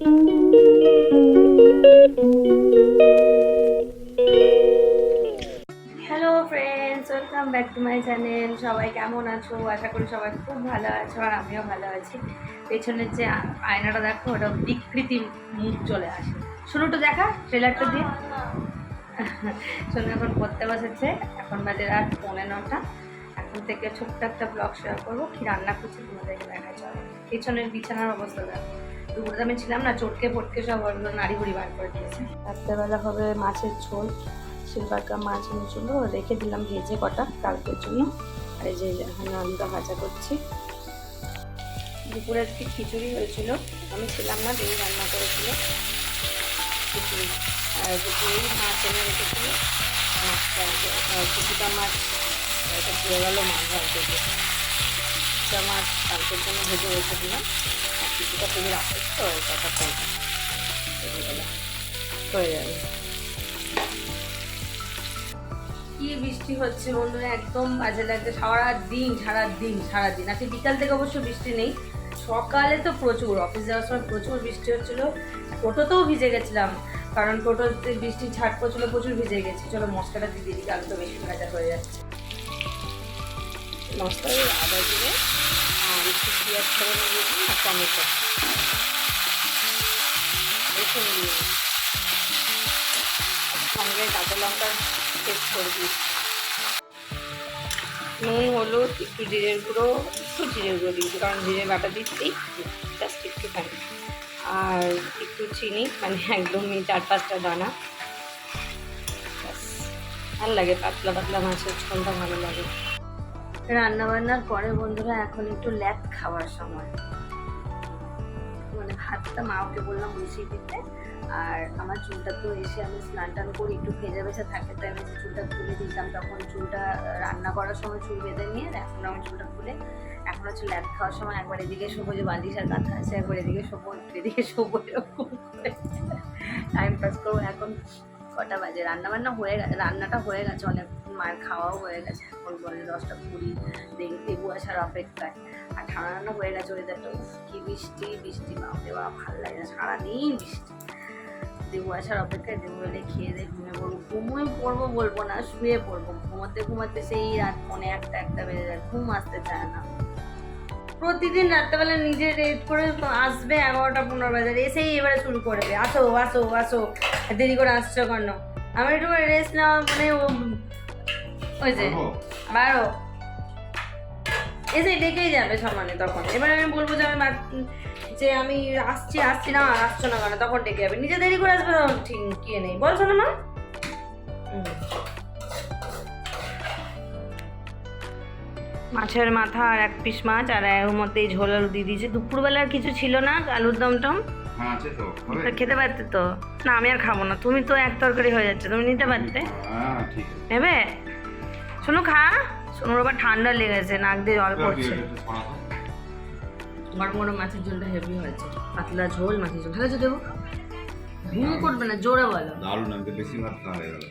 Hello friends welcome back to my channel সবাই কেমন আছো? আশা করি সবাই খুব ভালো আছো আর আমিও ভালো আছি। পেছনের যে আয়নাটা দেখো, ওটা বিকৃতি মুখ চলে আসে। শুরু তো দেখা ট্রেলারটা দিয়ে। শোনো এখন পড়তে বসেছে। এখন বাজে রাত পৌনে নটা। এখন থেকে ছোট্ট একটা ব্লগ শেয়ার করব। কি রান্না করছি তোমাদেরকে দেখা চলো। পেছনের বিছানার অবস্থা দেখো। দুপুরে আমি ছিলাম না, চটকে পটকে সব নাড়ি বুড়ি বার করে দিয়েছে। রাত্রেবেলা হবে মাছের ঝোল সিলভারকা মাছ এনেছিল রেখে দিলাম ভেজে কটা কালকের জন্য। আর এই যে এখানে আলুটা ভাজা করছি। দুপুরে আজকে খিচুড়ি হয়েছিল, আমি ছিলাম না, দেবী রান্না করেছিল। খিচুড়ি। আর দুপুরে মাছ এনে রেখেছিল, মাছটা কিছুটা মাছ, এটা দিয়ে গেল মাছ ভাজতে। মাছ কালকের জন্য ভেজে রেখে দিলাম। কিছুটা তুমি রাখো তো করব হয়ে যাবে কি বৃষ্টি হচ্ছে বন্ধুরা? একদম বাজে লাগছে। সারা দিন সারা দিন সারা দিন আজকে বিকাল থেকে অবশ্য বৃষ্টি নেই। সকালে তো প্রচুর, অফিস যাওয়ার সময় প্রচুর বৃষ্টি হচ্ছিল। টোটোতেও ভিজে গেছিলাম, কারণ টোটোতে বৃষ্টি ছাট পড়ছিল, প্রচুর ভিজে গেছি। চলো মশলাটা দিয়ে দিই কাল তো বেশি ভাজা হয়ে যাচ্ছে। মশলা আদা দিয়ে আর একটু পেঁয়াজ করে দিয়ে দিই আর টমেটো রসুন দিয়ে। সঙ্গে কাঁচা লঙ্কার পেস্ট করে দিই নুন, হলুদ, একটু জিরের গুঁড়ো, একটু জিরের গুঁড়ো দিয়েছি কারণ জিরে বাটা দিচ্ছি জাস্ট একটুখানি আর একটু চিনি মানে একদমই চার পাঁচটা দানা। ভালো লাগে, পাতলা পাতলা মাছের ঝোলটা ভালো লাগে রান্না বান্নার পরে বন্ধুরা এখন একটু ল্যাক খাওয়ার সময়। মানে ভাতটা মাওকে বললাম বসিয়ে দিতে। আর আমার চুলটা তো এসে আমি স্নান টান করি একটু ভেজা ভেজা থাকে, তাই আমি চুলটা খুলে দিতাম তখন চুলটা, রান্না করার সময় চুল বেঁধে নিয়ে এখন আমি চুলটা খুলে এখন হচ্ছে ল্যাপ খাওয়ার সময় একবার এদিকে শোবো যে বালিশ আর কাঁথা আছে, একবার এদিকে শোবো এদিকে শোবো এরকম টাইম পাস করব। এখন কটা বাজে রান্না বান্না হয়ে গেছে রান্নাটা হয়ে গেছে অনেক মায়ের খাওয়াও হয়ে গেছে এখন বলে দশটা কুড়ি দেবু দেবু আসার অপেক্ষায়। আর ঠান্ডা ঠান্ডা হয়ে গেছে ওয়েদারটা উফ, কি বৃষ্টি বৃষ্টি বাপরে বাপ ভালো লাগে না সারাদিন বৃষ্টি। দেবু আসার অপেক্ষায় দেবু এলে খেয়ে দিয়ে ঘুমিয়ে পড়ব। ঘুমোই পড়ব বলব না শুয়ে পড়ব। ঘুমোতে ঘুমাতে সেই রাত পনে একটা একটা বেজে যায় ঘুম আসতে চায় না। প্রতিদিন রাত্রেবেলা নিজে রেড করে আসবে এগারোটা পনেরো বাজার এসেই এবারে শুরু করবে। আসো আসো আসো দেরি করে আসছো কেন? আমার একটু রেস্ট নেওয়া মানে ও ওই যে বারো এসে ডেকেই যাবে সমানে তখন। এবার আমি বলব যে আমি যে আমি আসছি আসছি না আসছো না কেন? তখন ডেকে যাবে। নিজে দেরি করে আসবে তখন ঠিক কে নেই। বলছো না মা? হুম। মাছের মাথা আর এক পিস মাছ আর এর মধ্যে এই ঝোল আলু দিয়ে দিয়েছে। দুপুরবেলার কিছু ছিল না আলুর দম টম। হ্যাঁ আছে তো খেতে পারতে তো? না আমি আর খাব না। তুমি তো এক তরকারি হয়ে যাচ্ছে তুমি নিতে পারতে? হ্যাঁ ঠিক আছে। নেবে? শোনো খা। শোনোর আবার ঠান্ডা লেগেছে নাক দিয়ে জল পড়ছে। গরম গরম মাছের ঝোলটা হেভি হয়েছে। পাতলা ঝোল মাছের ঝোল। ভালো দেবো? ঘুম করবে না জোরে বলো। দারুণ আমি বেশি ভাত খাওয়া হয়ে গেল।